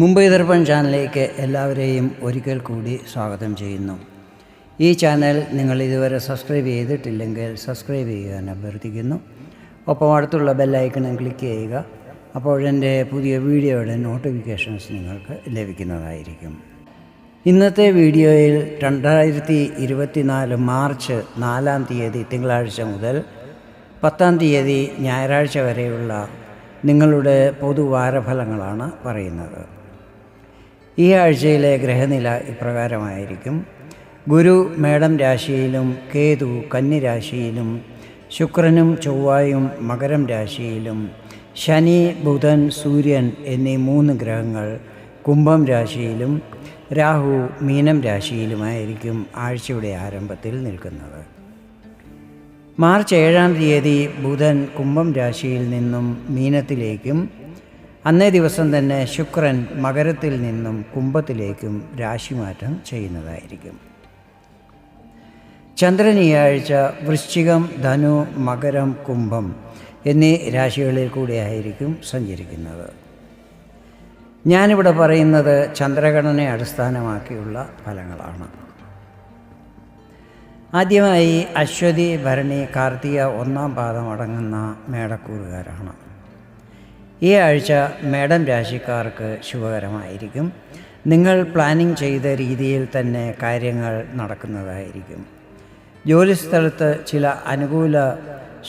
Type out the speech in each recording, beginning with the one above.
മുംബൈ ദർപ്പൺ ചാനലിലേക്ക് എല്ലാവരെയും ഒരിക്കൽ കൂടി സ്വാഗതം ചെയ്യുന്നു. ഈ ചാനൽ നിങ്ങൾ ഇതുവരെ സബ്സ്ക്രൈബ് ചെയ്തിട്ടില്ലെങ്കിൽ സബ്സ്ക്രൈബ് ചെയ്യാൻ അഭ്യർത്ഥിക്കുന്നു. ഒപ്പം അടുത്തുള്ള ബെല്ലൈക്കണും ക്ലിക്ക് ചെയ്യുക. അപ്പോഴെന്റെ പുതിയ വീഡിയോയുടെ നോട്ടിഫിക്കേഷൻസ് നിങ്ങൾക്ക് ലഭിക്കുന്നതായിരിക്കും. ഇന്നത്തെ വീഡിയോയിൽ രണ്ടായിരത്തി ഇരുപത്തിനാല് മാർച്ച് നാലാം തീയതി തിങ്കളാഴ്ച മുതൽ പത്താം തീയതി ഞായറാഴ്ച വരെയുള്ള നിങ്ങളുടെ പൊതുവാരഫലങ്ങളാണ് പറയുന്നത്. ഈ ആഴ്ചയിലെ ഗ്രഹനില ഇപ്രകാരമായിരിക്കും. ഗുരു മേടം രാശിയിലും കേതു കന്നിരാശിയിലും ശുക്രനും ചൊവ്വായും മകരം രാശിയിലും ശനി ബുധൻ സൂര്യൻ എന്നീ മൂന്ന് ഗ്രഹങ്ങൾ കുംഭം രാശിയിലും രാഹു മീനം രാശിയിലുമായിരിക്കും ആഴ്ചയുടെ ആരംഭത്തിൽ നിൽക്കുന്നത്. മാർച്ച് ഏഴാം തീയതി ബുധൻ കുംഭം രാശിയിൽ നിന്നും മീനത്തിലേക്കും അന്നേ ദിവസം തന്നെ ശുക്രൻ മകരത്തിൽ നിന്നും കുംഭത്തിലേക്കും രാശിമാറ്റം ചെയ്യുന്നതായിരിക്കും. ചന്ദ്രൻ ഈ ആഴ്ച വൃശ്ചികം ധനു മകരം കുംഭം എന്നീ രാശികളിൽ കൂടിയായിരിക്കും സഞ്ചരിക്കുന്നത്. ഞാനിവിടെ പറയുന്നത് ചന്ദ്രഗണനെ അടിസ്ഥാനമാക്കിയുള്ള ഫലങ്ങളാണ്. ആദ്യമായി അശ്വതി ഭരണി കാർത്തിക ഒന്നാം പാദം അടങ്ങുന്ന മേടക്കൂറുകാരാണ്. ഈ ആഴ്ച മേടം രാശിക്കാർക്ക് ശുഭകരമായിരിക്കും. നിങ്ങൾ പ്ലാനിങ് ചെയ്ത രീതിയിൽ തന്നെ കാര്യങ്ങൾ നടക്കുന്നതായിരിക്കും. ജോലിസ്ഥലത്ത് ചില അനുകൂല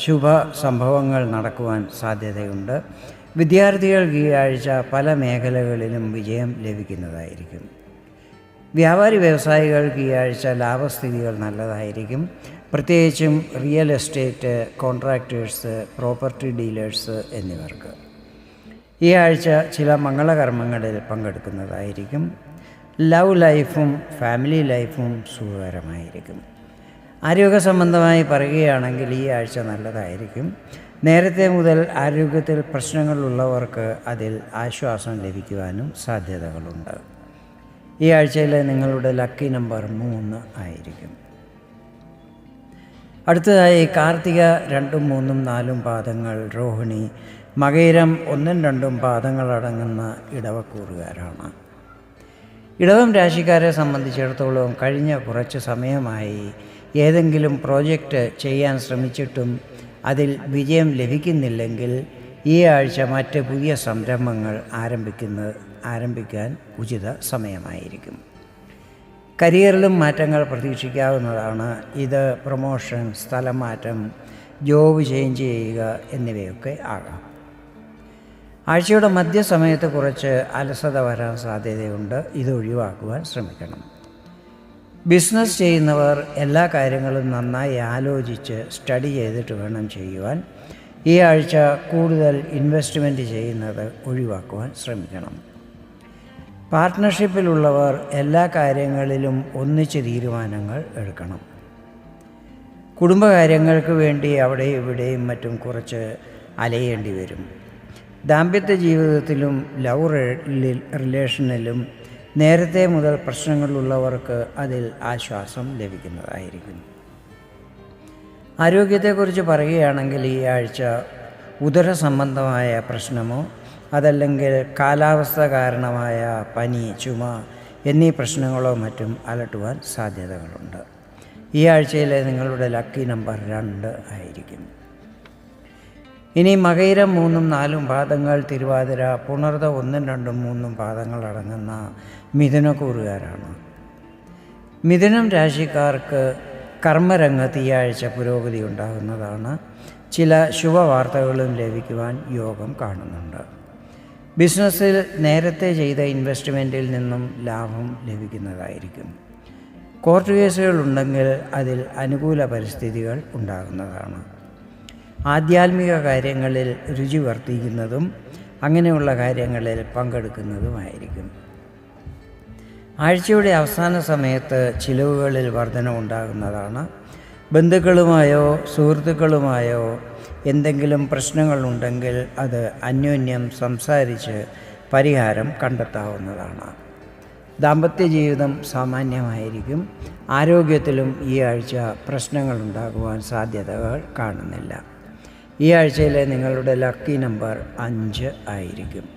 ശുഭ സംഭവങ്ങൾ നടക്കുവാൻ സാധ്യതയുണ്ട്. വിദ്യാർത്ഥികൾക്ക് ഈ ആഴ്ച പല മേഖലകളിലും വിജയം ലഭിക്കുന്നതായിരിക്കും. വ്യാപാരി വ്യവസായികൾക്ക് ഈ ആഴ്ച ലാഭസ്ഥിതികൾ നല്ലതായിരിക്കും. പ്രത്യേകിച്ചും real estate contractors property dealers എന്നിവർക്ക്. ഈ ആഴ്ച ചില മംഗളകർമ്മങ്ങളിൽ പങ്കെടുക്കുന്നതായിരിക്കും. ലവ് ലൈഫും ഫാമിലി ലൈഫും സുഖകരമായിരിക്കും. ആരോഗ്യ സംബന്ധമായി പറയുകയാണെങ്കിൽ ഈ ആഴ്ച നല്ലതായിരിക്കും. നേരത്തെ മുതൽ ആരോഗ്യത്തിൽ പ്രശ്നങ്ങളുള്ളവർക്ക് അതിൽ ആശ്വാസം ലഭിക്കുവാനും സാധ്യതകളുണ്ട്. ഈ ആഴ്ചയിലെ നിങ്ങളുടെ ലക്കി നമ്പർ മൂന്ന് ആയിരിക്കും. അടുത്തതായി കാർത്തിക രണ്ടും മൂന്നും നാലും പാദങ്ങൾ രോഹിണി മകയിരം ഒന്നും രണ്ടും പാദങ്ങളടങ്ങുന്ന ഇടവക്കൂറുകാരാണ്. ഇടവം രാശിക്കാരെ സംബന്ധിച്ചിടത്തോളം കഴിഞ്ഞ കുറച്ച് സമയമായി ഏതെങ്കിലും പ്രോജക്റ്റ് ചെയ്യാൻ ശ്രമിച്ചിട്ടും അതിൽ വിജയം ലഭിക്കുന്നില്ലെങ്കിൽ ഈ ആഴ്ച മറ്റ് പുതിയ സംരംഭങ്ങൾ ആരംഭിക്കുന്ന ആരംഭിക്കാൻ ഉചിത സമയമായിരിക്കും. കരിയറിലും മാറ്റങ്ങൾ പ്രതീക്ഷിക്കാവുന്നതാണ്. ഇത് പ്രൊമോഷൻ സ്ഥലം മാറ്റം ജോബ് ചേഞ്ച് ചെയ്യുക എന്നിവയൊക്കെ ആകാം. ആഴ്ചയുടെ മധ്യസമയത്ത് കുറച്ച് അലസത വരാൻ സാധ്യതയുണ്ട്. ഇത് ഒഴിവാക്കുവാൻ ശ്രമിക്കണം. ബിസിനസ് ചെയ്യുന്നവർ എല്ലാ കാര്യങ്ങളും നന്നായി ആലോചിച്ച് സ്റ്റഡി ചെയ്തിട്ട് വേണം ചെയ്യുവാൻ. ഈ ആഴ്ച കൂടുതൽ ഇൻവെസ്റ്റ്മെന്റ് ചെയ്യുന്നത് ഒഴിവാക്കുവാൻ ശ്രമിക്കണം. പാർട്ട്ണർഷിപ്പിലുള്ളവർ എല്ലാ കാര്യങ്ങളിലും ഒന്നിച്ച് തീരുമാനങ്ങൾ എടുക്കണം. കുടുംബകാര്യങ്ങൾക്ക് വേണ്ടി അവിടെയും ഇവിടെയും മറ്റും കുറച്ച് അലയേണ്ടി വരും. ദാമ്പത്യ ജീവിതത്തിലും ലവ് റിലേഷനിലും നേരത്തെ മുതൽ പ്രശ്നങ്ങളുള്ളവർക്ക് അതിൽ ആശ്വാസം ലഭിക്കുന്നതായിരിക്കും ആരോഗ്യത്തെക്കുറിച്ച് പറയുകയാണെങ്കിൽ ഈ ആഴ്ച ഉദര സംബന്ധമായ പ്രശ്നമോ അതല്ലെങ്കിൽ കാലാവസ്ഥ കാരണമായ പനി ചുമ എന്നീ പ്രശ്നങ്ങളോ മറ്റും അലട്ടുവാൻ സാധ്യതകളുണ്ട്. ഈ ആഴ്ചയിലെ നിങ്ങളുടെ ലക്കി നമ്പർ രണ്ട് ആയിരിക്കും ഇനി മകയിരം മൂന്നും നാലും പാദങ്ങൾ തിരുവാതിര പുണർത ഒന്നും രണ്ടും മൂന്നും പാദങ്ങൾ അടങ്ങുന്ന മിഥുനക്കൂറുകാരാണ് മിഥുനം രാശിക്കാർക്ക് കർമ്മരംഗത്ത് ഈ ആഴ്ച പുരോഗതി ഉണ്ടാകുന്നതാണ്. ചില ശുഭവാർത്തകളും ലഭിക്കുവാൻ യോഗം കാണുന്നുണ്ട്. ബിസിനസ്സിൽ നേരത്തെ ചെയ്ത ഇൻവെസ്റ്റ്മെന്റിൽ നിന്നും ലാഭം ലഭിക്കുന്നതായിരിക്കും. കോർട്ട് കേസുകൾ ഉണ്ടെങ്കിൽ അതിൽ അനുകൂല പരിസ്ഥിതികൾ ഉണ്ടാകുന്നതാണ്. ആധ്യാത്മിക കാര്യങ്ങളിൽ രുചി വർദ്ധിക്കുന്നതും അങ്ങനെയുള്ള കാര്യങ്ങളിൽ പങ്കെടുക്കുന്നതുമായിരിക്കും. ആഴ്ചയുടെ അവസാന സമയത്ത് ചിലവുകളിൽ വർധന ഉണ്ടാകുന്നതാണ്. ബന്ധുക്കളുമായോ സുഹൃത്തുക്കളുമായോ എന്തെങ്കിലും പ്രശ്നങ്ങളുണ്ടെങ്കിൽ അത് അന്യോന്യം സംസാരിച്ച് പരിഹാരം കണ്ടെത്താവുന്നതാണ്. ദാമ്പത്യ ജീവിതം സാമാന്യമായിരിക്കും. ആരോഗ്യത്തിലും ഈ ആഴ്ച പ്രശ്നങ്ങളുണ്ടാകുവാൻ സാധ്യതകൾ കാണുന്നില്ല. ഈ ആഴ്ചയിലെ നിങ്ങളുടെ ലക്കി നമ്പർ അഞ്ച് ആയിരിക്കും.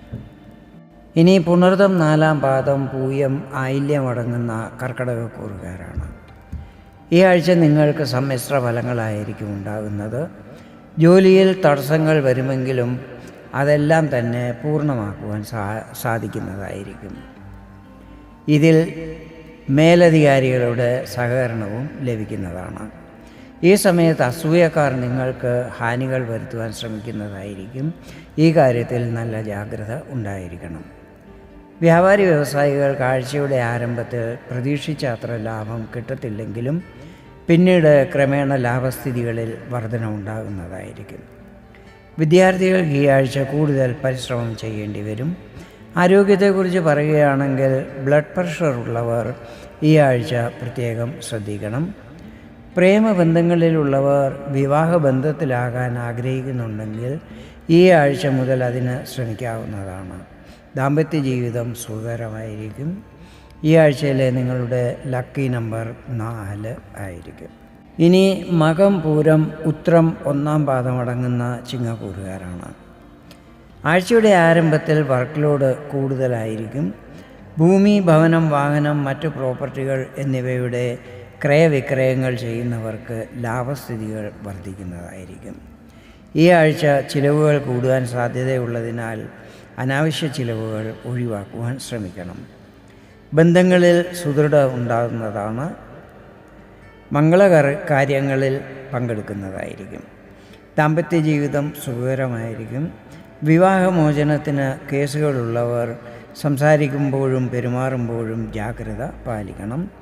ഇനി പുണർതം നാലാം പാദം പൂയം ആയില്യം അടങ്ങുന്ന കർക്കടകക്കൂറുകാരാണ്. ഈ ആഴ്ച നിങ്ങൾക്ക് സമ്മിശ്ര ഫലങ്ങളായിരിക്കും ഉണ്ടാകുന്നത്. ജോലിയിൽ തടസ്സങ്ങൾ വരുമെങ്കിലും അതെല്ലാം തന്നെ പൂർണമാക്കുവാൻ സാ സാധിക്കുന്നതായിരിക്കും. ഇതിൽ മേലധികാരികളുടെ സഹകരണവും ലഭിക്കുന്നതാണ്. ഈ സമയത്ത് അസൂയക്കാർ നിങ്ങൾക്ക് ഹാനികൾ വരുത്തുവാൻ ശ്രമിക്കുന്നതായിരിക്കും. ഈ കാര്യത്തിൽ നല്ല ജാഗ്രത ഉണ്ടായിരിക്കണം. വ്യാപാരി വ്യവസായികൾ കാഴ്ചയുടെ ആരംഭത്തിൽ പ്രതീക്ഷിച്ച അത്ര ലാഭം കിട്ടത്തില്ലെങ്കിലും പിന്നീട് ക്രമേണ ലാഭസ്ഥിതികളിൽ വർധന ഉണ്ടാകുന്നതായിരിക്കും. വിദ്യാർത്ഥികൾക്ക് ഈ ആഴ്ച കൂടുതൽ പരിശ്രമം ചെയ്യേണ്ടി വരും. ആരോഗ്യത്തെക്കുറിച്ച് പറയുകയാണെങ്കിൽ ബ്ലഡ് പ്രഷർ ഉള്ളവർ ഈ ആഴ്ച പ്രത്യേകം ശ്രദ്ധിക്കണം. പ്രേമബന്ധങ്ങളിലുള്ളവർ വിവാഹബന്ധത്തിലാകാൻ ആഗ്രഹിക്കുന്നുണ്ടെങ്കിൽ ഈ ആഴ്ച മുതൽ അതിന് ശ്രമിക്കാവുന്നതാണ്. ദാമ്പത്യ ജീവിതം സുഖകരമായിരിക്കും. ഈ ആഴ്ചയിലെ നിങ്ങളുടെ ലക്കി നമ്പർ നാല് ആയിരിക്കും. ഇനി മകം പൂരം ഉത്രം ഒന്നാം പാദമടങ്ങുന്ന ചിങ്ങക്കൂറുകാരാണ് ആഴ്ചയുടെ ആരംഭത്തിൽ വർക്ക് ലോഡ് കൂടുതലായിരിക്കും. ഭൂമി ഭവനം വാഹനം മറ്റു പ്രോപ്പർട്ടികൾ എന്നിവയുടെ ക്രയവിക്രയങ്ങൾ ചെയ്യുന്നവർക്ക് ലാഭസ്ഥിതികൾ വർദ്ധിക്കുന്നതായിരിക്കും. ഈ ആഴ്ച ചിലവുകൾ കൂടുവാൻ സാധ്യതയുള്ളതിനാൽ അനാവശ്യ ചിലവുകൾ ഒഴിവാക്കുവാൻ ശ്രമിക്കണം. ബന്ധങ്ങളിൽ സുദൃഢ ഉണ്ടാകുന്നതാണ് മംഗളകര കാര്യങ്ങളിൽ പങ്കെടുക്കുന്നതായിരിക്കും. ദാമ്പത്യ ജീവിതം സുഖകരമായിരിക്കും. വിവാഹമോചനത്തിന് കേസുകളുള്ളവർ സംസാരിക്കുമ്പോഴും പെരുമാറുമ്പോഴും ജാഗ്രത പാലിക്കണം.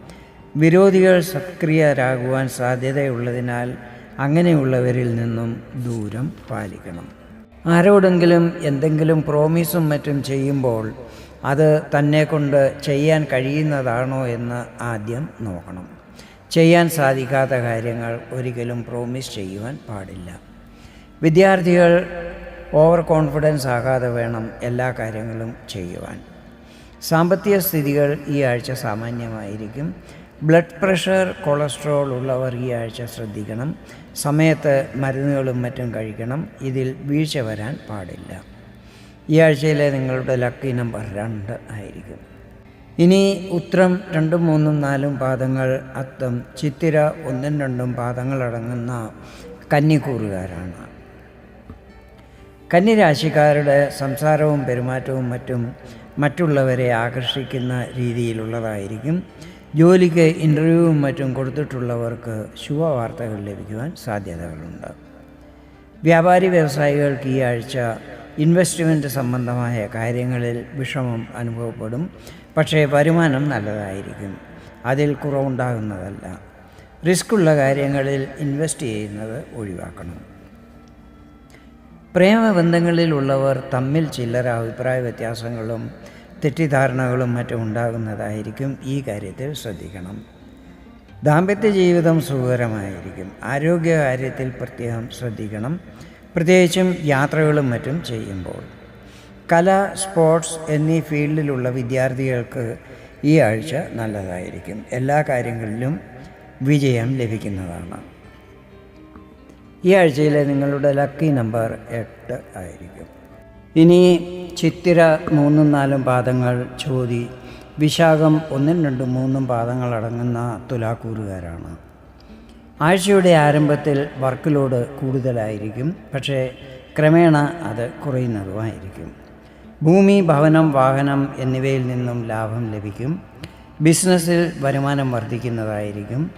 വിരോധികൾ സക്രിയരാകുവാൻ സാധ്യതയുള്ളതിനാൽ അങ്ങനെയുള്ളവരിൽ നിന്നും ദൂരം പാലിക്കണം. ആരോടെങ്കിലും എന്തെങ്കിലും പ്രോമിസും മറ്റും ചെയ്യുമ്പോൾ അത് തന്നെ കൊണ്ട് ചെയ്യാൻ കഴിയുന്നതാണോ എന്ന് ആദ്യം നോക്കണം. ചെയ്യാൻ സാധിക്കാത്ത കാര്യങ്ങൾ ഒരിക്കലും പ്രോമിസ് ചെയ്യുവാൻ പാടില്ല. വിദ്യാർത്ഥികൾ ഓവർ കോൺഫിഡൻസ് ആകാതെ വേണം എല്ലാ കാര്യങ്ങളും ചെയ്യുവാൻ. സാമ്പത്തിക സ്ഥിതികൾ ഈ ആഴ്ച സാമാന്യമായിരിക്കും. ബ്ലഡ് പ്രഷർ കൊളസ്ട്രോൾ ഉള്ളവർ ഈ ആഴ്ച ശ്രദ്ധിക്കണം. സമയത്ത് മരുന്നുകളും മറ്റും കഴിക്കണം. ഇതിൽ വീഴ്ച വരാൻ പാടില്ല. ഈ ആഴ്ചയിലെ നിങ്ങളുടെ ലക്കി നമ്പർ രണ്ട് ആയിരിക്കും. ഇനി ഉത്രം രണ്ടും മൂന്നും നാലും പാദങ്ങൾ അത്തം ചിത്തിര ഒന്നും രണ്ടും പാദങ്ങളടങ്ങുന്ന കന്നിക്കൂറുകാരാണ്. കന്നിരാശിക്കാരുടെ സംസാരവും പെരുമാറ്റവും മറ്റും മറ്റുള്ളവരെ ആകർഷിക്കുന്ന രീതിയിലുള്ളതായിരിക്കും. ജോലിക്ക് ഇന്റർവ്യൂവും മറ്റും കൊടുത്തിട്ടുള്ളവർക്ക് ശുഭവാർത്തകൾ ലഭിക്കുവാൻ സാധ്യതകളുണ്ട്. വ്യാപാരി വ്യവസായികൾക്ക് ഈ ആഴ്ച ഇൻവെസ്റ്റ്മെന്റ് സംബന്ധമായ കാര്യങ്ങളിൽ വിഷമം അനുഭവപ്പെടും. പക്ഷേ വരുമാനം നല്ലതായിരിക്കും. അതിൽ കുറവുണ്ടാകുന്നതല്ല. റിസ്ക് ഉള്ള കാര്യങ്ങളിൽ ഇൻവെസ്റ്റ് ചെയ്യുന്നത് ഒഴിവാക്കണം. പ്രേമബന്ധങ്ങളിലുള്ളവർ തമ്മിൽ ചില്ലറ അഭിപ്രായ വ്യത്യാസങ്ങളും തെറ്റിദ്ധാരണകളും മറ്റും ഉണ്ടാകുന്നതായിരിക്കും ഈ കാര്യത്തിൽ ശ്രദ്ധിക്കണം. ദാമ്പത്യ ജീവിതം സുഖകരമായിരിക്കും. ആരോഗ്യ കാര്യത്തിൽ പ്രത്യേകം ശ്രദ്ധിക്കണം. പ്രത്യേകിച്ചും യാത്രകളും മറ്റും ചെയ്യുമ്പോൾ. കല സ്പോർട്സ് എന്നീ ഫീൽഡിലുള്ള വിദ്യാർത്ഥികൾക്ക് ഈ ആഴ്ച നല്ലതായിരിക്കും. എല്ലാ കാര്യങ്ങളിലും വിജയം ലഭിക്കുന്നതാണ്. ഈ ആഴ്ചയിലെ നിങ്ങളുടെ ലക്കി നമ്പർ എട്ട് ആയിരിക്കും. ഇനി ചിത്തിര മൂന്നും നാലും പാദങ്ങൾ ചോതി. വിശാഖം ഒന്നും രണ്ടും മൂന്നും പാദങ്ങൾ അടങ്ങുന്ന തുലാക്കൂറുകാരാണ്. ആഴ്ചയുടെ ആരംഭത്തിൽ വർക്ക് ലോഡ് കൂടുതലായിരിക്കും പക്ഷേ ക്രമേണ അത് കുറയുന്നതുമായിരിക്കും. ഭൂമി ഭവനം വാഹനം എന്നിവയിൽ നിന്നും ലാഭം ലഭിക്കും. ബിസിനസ്സിൽ വരുമാനം വർദ്ധിക്കുന്നതായിരിക്കും.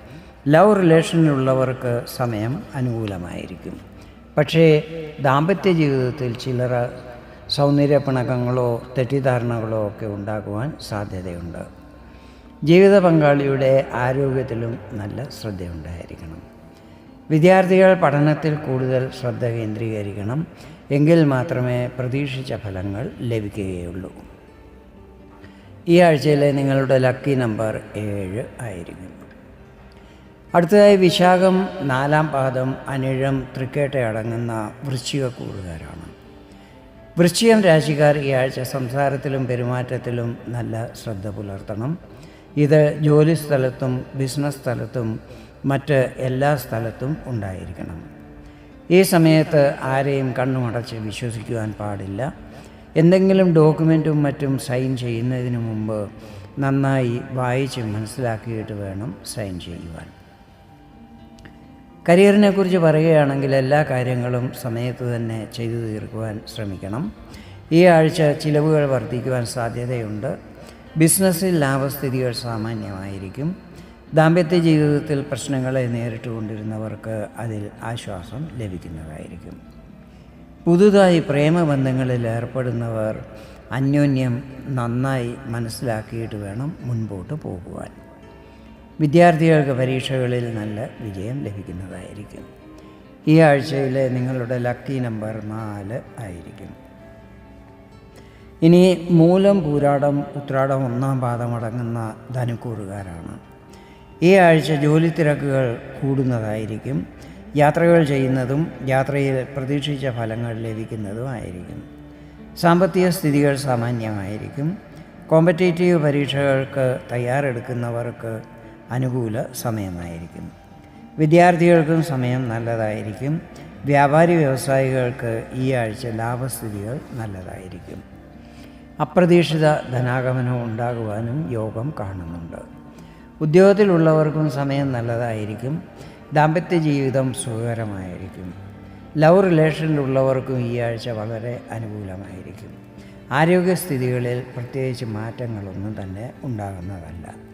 ലവ് റിലേഷനിലുള്ളവർക്ക് സമയം അനുകൂലമായിരിക്കും. പക്ഷേ ദാമ്പത്യ ജീവിതത്തിൽ ചിലർ സൗന്ദര്യപ്പിണക്കങ്ങളോ തെറ്റിദ്ധാരണകളോ ഒക്കെ ഉണ്ടാകുവാൻ സാധ്യതയുണ്ട്. ജീവിത പങ്കാളിയുടെ ആരോഗ്യത്തിലും നല്ല ശ്രദ്ധയുണ്ടായിരിക്കണം. വിദ്യാർത്ഥികൾ പഠനത്തിൽ കൂടുതൽ ശ്രദ്ധ കേന്ദ്രീകരിക്കണം. എങ്കിൽ മാത്രമേ പ്രതീക്ഷിച്ച ഫലങ്ങൾ ലഭിക്കുകയുള്ളൂ. ഈ ആഴ്ചയിലെ നിങ്ങളുടെ ലക്കി നമ്പർ ഏഴ് ആയിരിക്കും. അടുത്തതായി വിശാഖം നാലാം പാദം അനിഴം തൃക്കേട്ട അടങ്ങുന്ന വൃശ്ചിക കൂടുകാരാണ് വൃശ്ചികം രാശിക്കാർ ഈ ആഴ്ച സംസാരത്തിലും പെരുമാറ്റത്തിലും നല്ല ശ്രദ്ധ പുലർത്തണം. ഇത് ജോലി സ്ഥലത്തും ബിസിനസ് സ്ഥലത്തും മറ്റ് എല്ലാ സ്ഥലത്തും ഉണ്ടായിരിക്കണം. ഈ സമയത്ത് ആരെയും കണ്ണുമടച്ച് വിശ്വസിക്കുവാൻ പാടില്ല. എന്തെങ്കിലും ഡോക്യുമെന്റും മറ്റും സൈൻ ചെയ്യുന്നതിന് മുമ്പ് നന്നായി വായിച്ച് മനസ്സിലാക്കിയിട്ട് വേണം സൈൻ ചെയ്യുവാൻ. കരിയറിനെ കുറിച്ച് പറയുകയാണെങ്കിൽ എല്ലാ കാര്യങ്ങളും സമയത്ത് തന്നെ ചെയ്തു തീർക്കുവാൻ ശ്രമിക്കണം. ഈ ആഴ്ച ചിലവുകൾ വർദ്ധിക്കുവാൻ സാധ്യതയുണ്ട്. ബിസിനസ്സിൽ ലാഭസ്ഥിതികൾ സാമാന്യമായിരിക്കും. ദാമ്പത്യ ജീവിതത്തിൽ പ്രശ്നങ്ങളെ നേരിട്ടുകൊണ്ടിരുന്നവർക്ക് അതിൽ ആശ്വാസം ലഭിക്കുന്നതായിരിക്കും. പുതുതായി പ്രേമബന്ധങ്ങളിൽ ഏർപ്പെടുന്നവർ അന്യോന്യം നന്നായി മനസ്സിലാക്കിയിട്ട് വേണം മുൻപോട്ട് പോകുവാൻ. വിദ്യാർത്ഥികൾക്ക് പരീക്ഷകളിൽ നല്ല വിജയം ലഭിക്കുന്നതായിരിക്കും. ഈ ആഴ്ചയിലെ നിങ്ങളുടെ ലക്കി നമ്പർ നാല് ആയിരിക്കും. ഇനി മൂലം പൂരാടം ഉത്രാടം ഒന്നാം പാദമടങ്ങുന്ന ധനുക്കൂറുകാരാണ്. ഈ ആഴ്ച ജോലി തിരക്കുകൾ കൂടുന്നതായിരിക്കും. യാത്രകൾ ചെയ്യുന്നതും യാത്രയിൽ പ്രതീക്ഷിച്ച ഫലങ്ങൾ ലഭിക്കുന്നതും ആയിരിക്കും. സാമ്പത്തിക സ്ഥിതികൾ സാമാന്യമായിരിക്കും. കോമ്പറ്റേറ്റീവ് പരീക്ഷകൾക്ക് തയ്യാറെടുക്കുന്നവർക്ക് അനുകൂല സമയമായിരിക്കും. വിദ്യാർത്ഥികൾക്കും സമയം നല്ലതായിരിക്കും. വ്യാപാരി വ്യവസായികൾക്ക് ഈ ആഴ്ച ലാഭസ്ഥിതികൾ നല്ലതായിരിക്കും. അപ്രതീക്ഷിത ധനാഗമനം ഉണ്ടാകുവാനും യോഗം കാണുന്നുണ്ട്. ഉദ്യോഗത്തിലുള്ളവർക്കും സമയം നല്ലതായിരിക്കും. ദാമ്പത്യ ജീവിതം സുഖകരമായിരിക്കും. ലവ് റിലേഷനിലുള്ളവർക്കും ഈ ആഴ്ച വളരെ അനുകൂലമായിരിക്കും. ആരോഗ്യസ്ഥിതികളിൽ പ്രത്യേകിച്ച് മാറ്റങ്ങളൊന്നും തന്നെ ഉണ്ടാകുന്നതല്ല.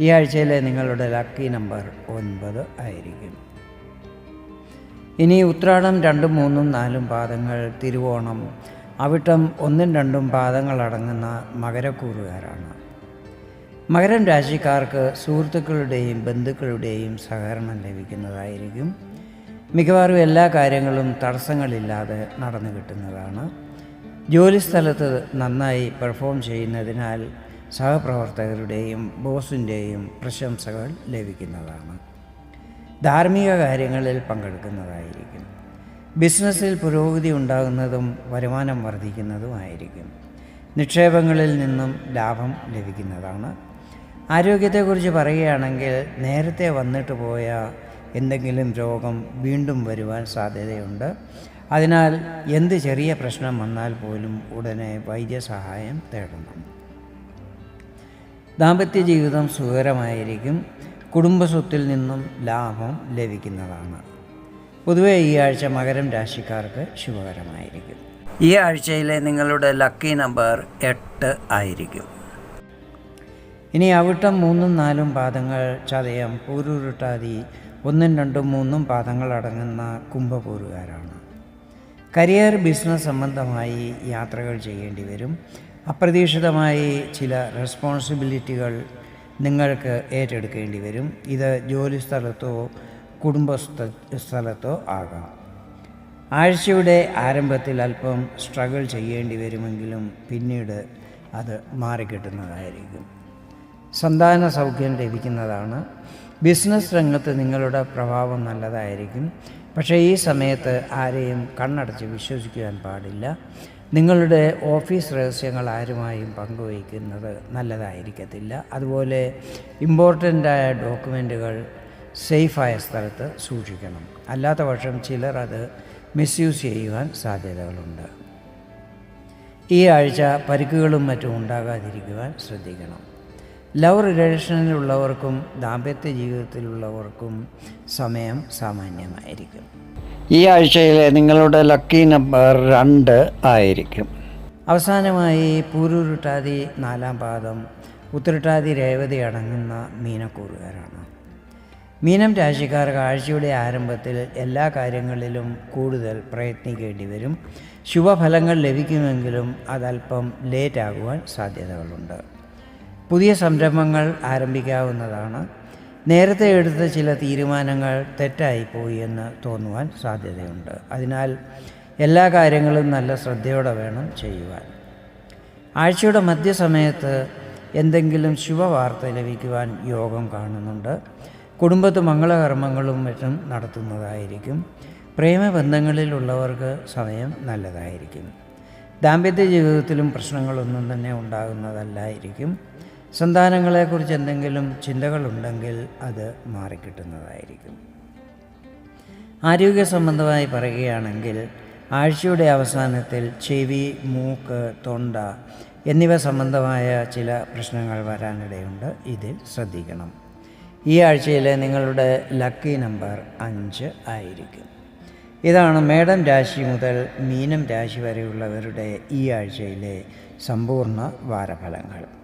ഈ ആഴ്ചയിലെ നിങ്ങളുടെ ലക്കി നമ്പർ ഒൻപത് ആയിരിക്കും. ഇനി ഉത്രാടം രണ്ടും മൂന്നും നാലും പാദങ്ങൾ തിരുവോണം. അവിട്ടം ഒന്നും രണ്ടും പാദങ്ങളടങ്ങുന്ന മകരക്കൂറുകാരാണ്. മകരം രാശിക്കാർക്ക് സുഹൃത്തുക്കളുടെയും ബന്ധുക്കളുടെയും സഹകരണം ലഭിക്കുന്നതായിരിക്കും. മിക്കവാറും എല്ലാ കാര്യങ്ങളും തടസ്സങ്ങളില്ലാതെ നടന്നു കിട്ടുന്നതാണ്. ജോലിസ്ഥലത്ത് നന്നായി പെർഫോം ചെയ്യുന്നതിനാൽ സഹപ്രവർത്തകരുടെയും ബോസിന്റെയും പ്രശംസകൾ ലഭിക്കുന്നതാണ്. ധാർമ്മിക കാര്യങ്ങളിൽ പങ്കെടുക്കുന്നതായിരിക്കും. ബിസിനസ്സിൽ പുരോഗതി ഉണ്ടാകുന്നതും വരുമാനം വർദ്ധിക്കുന്നതുമായിരിക്കും. നിക്ഷേപങ്ങളിൽ നിന്നും ലാഭം ലഭിക്കുന്നതാണ്. ആരോഗ്യത്തെക്കുറിച്ച് പറയുകയാണെങ്കിൽ നേരത്തെ വന്നിട്ട് പോയ എന്തെങ്കിലും രോഗം വീണ്ടും വരുവാൻ സാധ്യതയുണ്ട്. അതിനാൽ എന്ത് ചെറിയ പ്രശ്നം വന്നാൽ പോലും ഉടനെ വൈദ്യസഹായം തേടണം. ദാമ്പത്യ ജീവിതം സുഖകരമായിരിക്കും. കുടുംബസ്വത്തിൽ നിന്നും ലാഭം ലഭിക്കുന്നതാണ്. പൊതുവെ ഈ ആഴ്ച മകരം രാശിക്കാർക്ക് ശുഭകരമായിരിക്കും. ഈ ആഴ്ചയിലെ നിങ്ങളുടെ ലക്കി നമ്പർ എട്ട് ആയിരിക്കും. ഇനി അവിട്ടം മൂന്നും നാലും പാദങ്ങൾ ചതയം പൂരുരുട്ടാതി ഒന്നും രണ്ടും മൂന്നും പാദങ്ങൾ അടങ്ങുന്ന കുംഭപൂരുകാരാണ്. കരിയർ ബിസിനസ് സംബന്ധമായി യാത്രകൾ ചെയ്യേണ്ടി വരും. അപ്രതീക്ഷിതമായി ചില റെസ്പോൺസിബിലിറ്റികൾ നിങ്ങൾക്ക് ഏറ്റെടുക്കേണ്ടി വരും. ഇത് ജോലി സ്ഥലത്തോ കുടുംബ സ്ഥലത്തോ ആകാം. ആഴ്ചയുടെ ആരംഭത്തിൽ അല്പം സ്ട്രഗിൾ ചെയ്യേണ്ടി വരുമെങ്കിലും പിന്നീട് അത് മാറിക്കിട്ടുന്നതായിരിക്കും. സന്താന സൗഖ്യം ലഭിക്കുന്നതാണ്. ബിസിനസ് രംഗത്ത് നിങ്ങളുടെ പ്രഭാവം നല്ലതായിരിക്കും. പക്ഷേ ഈ സമയത്ത് ആരെയും കണ്ണടച്ച് വിശ്വസിക്കുവാൻ പാടില്ല. നിങ്ങളുടെ ഓഫീസ് രഹസ്യങ്ങൾ ആരുമായും പങ്കുവയ്ക്കുന്നത് നല്ലതായിരിക്കത്തില്ല. അതുപോലെ ഇമ്പോർട്ടന്റായ ഡോക്യുമെന്റുകൾ സേഫായ സ്ഥലത്ത് സൂക്ഷിക്കണം. അല്ലാത്ത പക്ഷം ചിലർ അത് മിസ്യൂസ് ചെയ്യുവാൻ സാധ്യതകളുണ്ട്. ഈ ആഴ്ച പരിക്കുകളും മറ്റും ഉണ്ടാകാതിരിക്കുവാൻ ശ്രദ്ധിക്കണം. ലവ് റിലേഷനിലുള്ളവർക്കും ദാമ്പത്യ ജീവിതത്തിലുള്ളവർക്കും സമയം സാമാന്യമായിരിക്കും. ഈ ആഴ്ചയിലെ നിങ്ങളുടെ ലക്കി നമ്പർ രണ്ട് ആയിരിക്കും. അവസാനമായി പൂരുരുട്ടാതി നാലാം പാദം ഉത്തരട്ടാതി രേവതി അടങ്ങുന്ന മീനക്കൂറുകാരാണ്. മീനം രാശിക്കാർക്ക് ആഴ്ചയുടെ ആരംഭത്തിൽ എല്ലാ കാര്യങ്ങളിലും കൂടുതൽ പ്രയത്നിക്കേണ്ടി വരും. ശുഭഫലങ്ങൾ ലഭിക്കുമെങ്കിലും അതല്പം ലേറ്റ് ആകുവാൻ സാധ്യതകളുണ്ട്. പുതിയ സംരംഭങ്ങൾ ആരംഭിക്കാവുന്നതാണ്. നേരത്തെ എടുത്ത ചില തീരുമാനങ്ങൾ തെറ്റായിപ്പോയി എന്ന് തോന്നുവാൻ സാധ്യതയുണ്ട്. അതിനാൽ എല്ലാ കാര്യങ്ങളും നല്ല ശ്രദ്ധയോടെ വേണം ചെയ്യുവാൻ. ആഴ്ചയുടെ മധ്യസമയത്ത് എന്തെങ്കിലും ശുഭവാർത്ത ലഭിക്കുവാൻ യോഗം കാണുന്നുണ്ട്. കുടുംബത്ത് മംഗളകർമ്മങ്ങളും മറ്റും നടത്തുന്നതായിരിക്കും. പ്രേമബന്ധങ്ങളിലുള്ളവർക്ക് സമയം നല്ലതായിരിക്കും. ദാമ്പത്യ ജീവിതത്തിലും പ്രശ്നങ്ങളൊന്നും തന്നെ ഉണ്ടാകുന്നതല്ലായിരിക്കും. സന്താനങ്ങളെക്കുറിച്ച് എന്തെങ്കിലും ചിന്തകളുണ്ടെങ്കിൽ അത് മാറിക്കിട്ടുന്നതായിരിക്കും. ആരോഗ്യ സംബന്ധമായി പറയുകയാണെങ്കിൽ ആഴ്ചയുടെ അവസാനത്തിൽ ചെവി മൂക്ക് തൊണ്ട എന്നിവ സംബന്ധമായ ചില പ്രശ്നങ്ങൾ വരാനിടയുണ്ട്. ഇതിൽ ശ്രദ്ധിക്കണം. ഈ ആഴ്ചയിലെ നിങ്ങളുടെ ലക്കി നമ്പർ അഞ്ച് ആയിരിക്കും. ഇതാണ് മേടം രാശി മുതൽ മീനം രാശി വരെയുള്ളവരുടെ ഈ ആഴ്ചയിലെ സമ്പൂർണ വാരഫലങ്ങൾ.